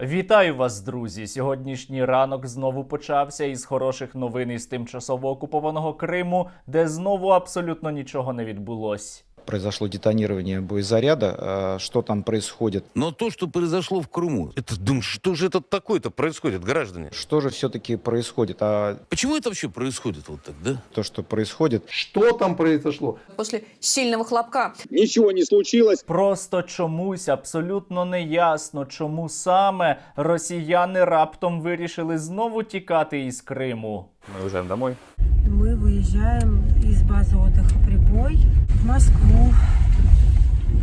Вітаю вас, друзі! Сьогоднішній ранок знову почався із хороших новин із тимчасово окупованого Криму, де знову абсолютно нічого не відбулось произошло детонирование боезаряда. А, Что там происходит? Но то, что произошло в Крыму, это, думаю, что же это такое-то происходит, граждане? Что же все-таки происходит? А Почему это вообще происходит вот так, да? то, что происходит, Что там произошло? После сильного хлопка Ничего не случилось. Просто чомусь абсолютно неясно, чому саме росіяни раптом вирішили знову тікати із Криму. Мы уезжаем домой. Мы выезжаем из базы отдыха «Прибой» в Москву.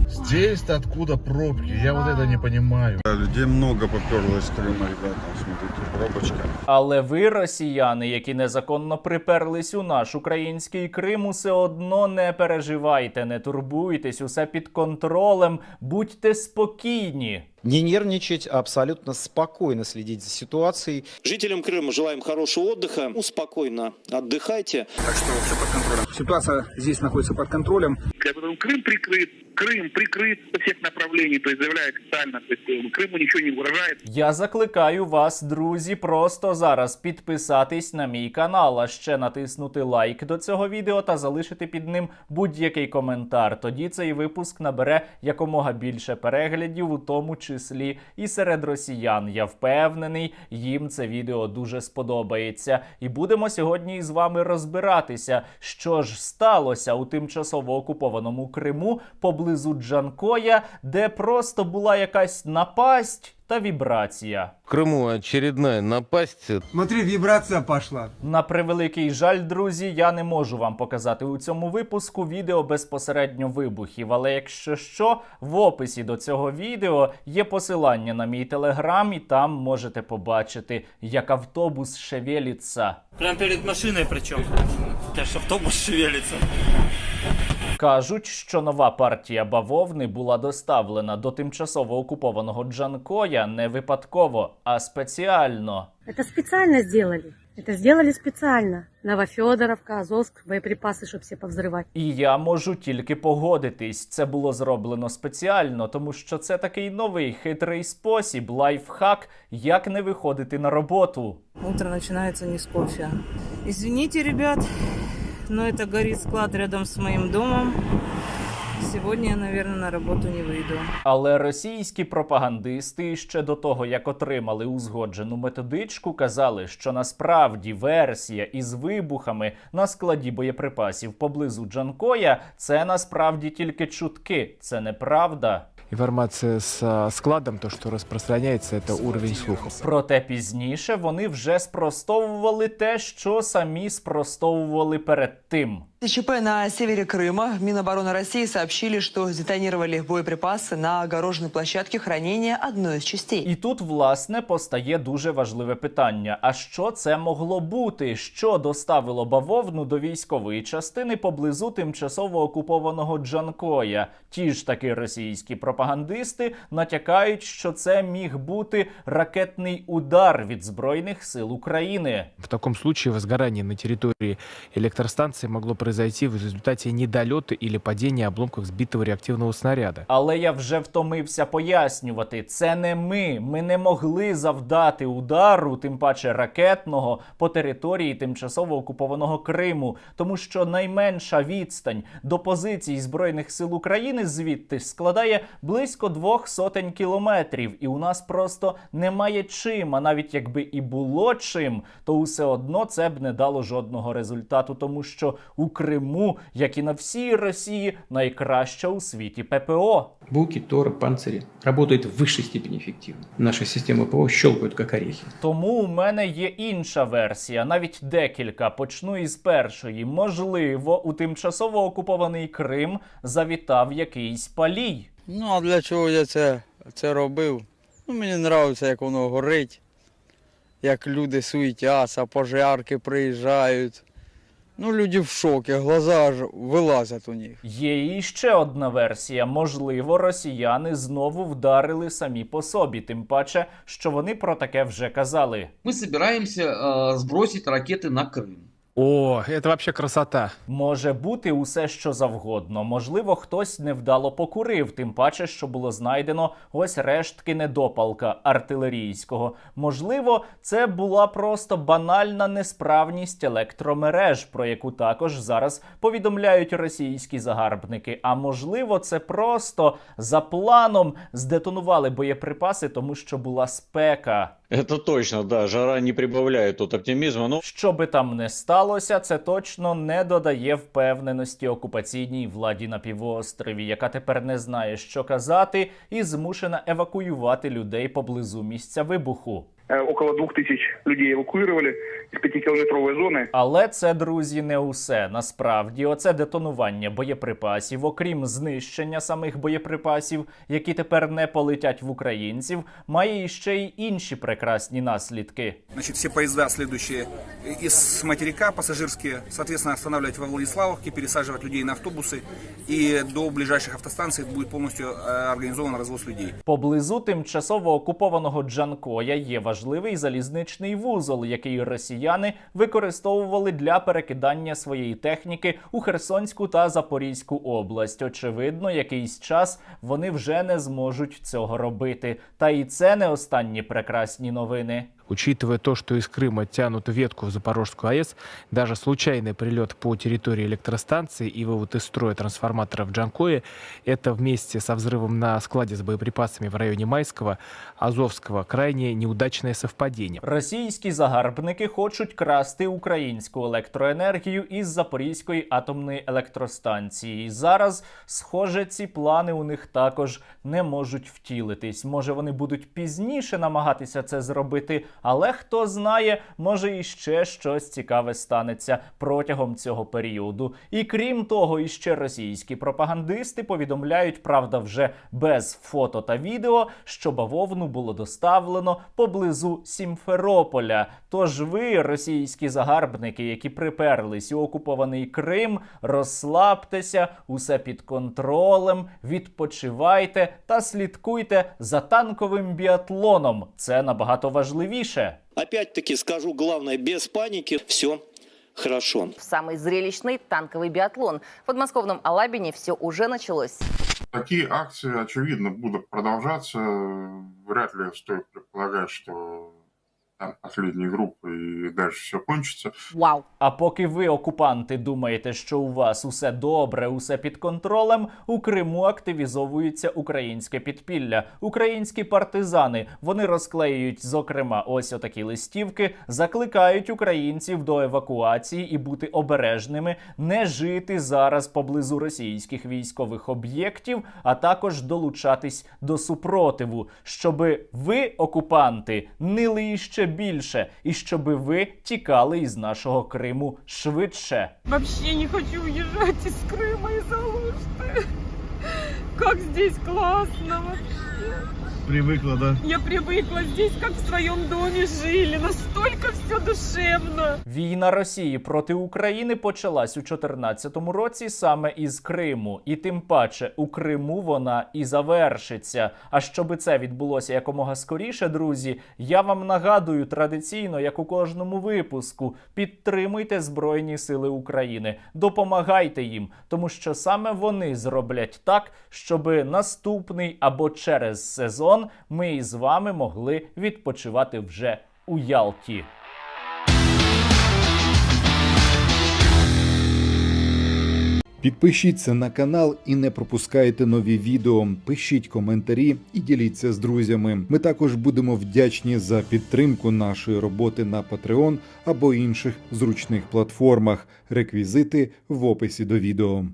Здесь-то откуда пробки? Я вот это не понимаю. Людей много поперло из Крыма, ребята. Смотрите, пробочка. Але ви, росіяни, які незаконно приперлись у наш український Крим, усе одно не переживайте, не турбуйтесь, усе під контролем, будьте спокійні. не нервничать, а абсолютно спокойно следить за ситуацией. Жителям Крыма желаем хорошего отдыха. Ну, Спокойно отдыхайте. Ситуация здесь находится под контролем. Крым прикрыт, Крым прикрыт со всех направлений, то есть заявляет официально, то есть э, Крыму ничего не угрожает. Я закликаю вас, друзі, просто зараз підписатись на мій канал, а ще натиснути лайк до цього відео та залишити під ним будь-який коментар. Тоді цей випуск набере якомога більше переглядів, у тому числі і серед росіян. Я впевнений, їм це відео дуже сподобається. І будемо сьогодні із вами розбиратися, що ж сталося у тимчасово окупованому Криму поблизу Джанкоя, де просто була якась напасть та вібрація. В Крыму очередная напасть. Смотри, вибрация пошла. На превеликий жаль, друзі, я не можу вам показати у цьому випуску відео безпосередньо вибухів. Але якщо що, в описі до цього відео є посилання на мій телеграм, і там можете побачити, як автобус шевелиться. Прям перед машиной причем. Аж автобус шевелится. Кажуть, що нова партія бавовни була доставлена до тимчасово окупованого Джанкоя не випадково, а спеціально. Это специально сделали. Это сделали специально. Новофедоровка, Азовск, боеприпасы, чтобы все повзрывать. І я можу тільки погодитись. Це було зроблено спеціально, тому що це такий новий хитрий спосіб, лайфхак, як не виходити на роботу. утро начинается не с кофе. Извините, ребят, но это горит склад рядом с моим домом. Сегодня я, наверное, на работу не выйду. Але російські пропагандисти ще до того, як отримали узгоджену методичку, казали, що насправді версія із вибухами на складі боєприпасів поблизу Джанкоя це насправді тільки чутки, це неправда. Информация з а, складом, то, що розпространяється, це уровень слуху. Проте пізніше вони вже спростовували те, що самі спростовували перед тим. ЧП на севере Крыма. Минобороны России сообщили, что сдетонировали боеприпасы на огороженной площадке хранения одной из частей. І тут, власне, постає дуже важливе питання: а що це могло бути? Що доставило бавовну до військової частини поблизу тимчасово окупованого Джанкоя? Ті ж таки російські пропагандисти натякають, що це міг бути ракетний удар від збройних сил України. В таком случае возгорание на территории электростанции могло произойти в результате недолета или падения обломков сбитого реактивного снаряда. Але я вже втомився пояснювати, це не ми. Ми не могли завдати удару, тим паче ракетного, по території тимчасово окупованого Криму, тому що найменша відстань до позицій збройних сил України звідти складає близько двох сотень кілометрів, і у нас просто немає чим. А навіть якби і було чим, то усе одно це б не дало жодного результату, тому що у Криму, як і на всій Росії, найкраща у світі ППО. Буки, Торы, панцири работают в высшей степени эффективно. Наши системы ПО щелкают как орехи. Тому у мене є інша версія, навіть декілька. Почну із першої. Можливо, у тимчасово окупований Крим завітав якийсь палій. Ну а для чого я це, це робив? Ну мені подобається, як воно горить, як люди суетяться, пожарки приїжджають. Ну, люди в шокі, глаза аж вилазять у них. Є і ще одна версія. Можливо, росіяни знову вдарили самі по собі, тим паче, що вони про таке вже казали. Мы собираемся э, сбросить ракеты на Крым. О, это вообще красота. Може бути усе, що завгодно. Можливо, хтось невдало покурив, тим паче, що було знайдено ось рештки недопалка артилерійського. Можливо, це була просто банальна несправність електромереж, про яку також зараз повідомляють російські загарбники. А можливо, це просто за планом здетонували боєприпаси, тому що була спека. Это точно, да, жара не прибавляє тут оптимізму. Ну Що би там не сталося, це точно не додає впевненості окупаційній владі на півострові, яка тепер не знає, що казати, і змушена евакуювати людей поблизу місця вибуху. Э, Около двух тысяч людей эвакуировали из пятикилометровой зоны. Але це, друзі, не усе. Насправді, оце детонування боєприпасів, окрім знищення самих боєприпасів, які тепер не полетять в українців, має іще й інші прекрасні наслідки. Значит, все поезда, следующие из материка, пассажирские, соответственно, останавливать во Владиславовке, пересаживать людей на автобусы. И до ближайших автостанций будет полностью э, организован развоз людей. Поблизу тимчасово окупованого Джанкоя є важливий залізничний вузол, який росіяни використовували для перекидання своєї техніки у Херсонську та Запорізьку область. Очевидно, якийсь час вони вже не зможуть цього робити. Та і це не останні прекрасні новини. Учитывая то, что из Крыма тянут ветку в Запорожскую АЭС, даже случайный прилет по территории электростанции и вывод из строя трансформатора в Джанкое – это вместе со взрывом на складе с боеприпасами в районе Майского, Азовского, крайне неудачное совпадение. Російські загарбники хочуть красти українську електроенергію із Запорізької атомної електростанції. І зараз, схоже, ці плани у них також не можуть втілитись. Може, вони будуть пізніше намагатися це зробити, але хто знає, може іще щось цікаве станеться протягом цього періоду. І крім того, іще російські пропагандисти повідомляють, правда, вже без фото та відео, що бавовну було доставлено поблизу Сімферополя. Тож ви, російські загарбники, які приперлись у окупований Крим, розслабтеся, усе під контролем, відпочивайте та слідкуйте за танковим біатлоном. Це набагато важливіше. Опять-таки скажу главное, без паники, все хорошо. Самый зрелищный танковый биатлон. В подмосковном Алабине все уже началось. Такие акции, очевидно, будут продолжаться. Вряд ли стоит предполагать, что там последние группы и дальше все кончится. Вау! А поки ви, окупанти, думаєте, що у вас усе добре, усе під контролем, у Криму активізовується українське підпілля, українські партизани. Вони розклеюють, зокрема, ось отакі листівки, закликають українців до евакуації і бути обережними, не жити зараз поблизу російських військових об'єктів, а також долучатись до супротиву, щоби ви, окупанти, нили іще більше, і щоби ви тікали із нашого Криму швидше. Вообще не хочу уїжджати з Криму і залужити. Як здесь класно. вообще. Привыкла, да? Я привыкла здесь, как в своем доме жили. Настолько все душевно. Війна Росії проти України почалась у 2014 році саме із Криму, і тим паче у Криму вона і завершиться. А щоби це відбулося якомога скоріше, друзі, я вам нагадую традиційно, як у кожному випуску, підтримуйте Збройні Сили України, допомагайте їм, тому що саме вони зроблять так, щоби наступний або через сезон ми із вами могли відпочивати вже у Ялті. Підпишіться на канал і не пропускайте нові відео. Пишіть коментарі і діліться з друзями. Ми також будемо вдячні за підтримку нашої роботи на Patreon або інших зручних платформах. Реквізити в описі до відео.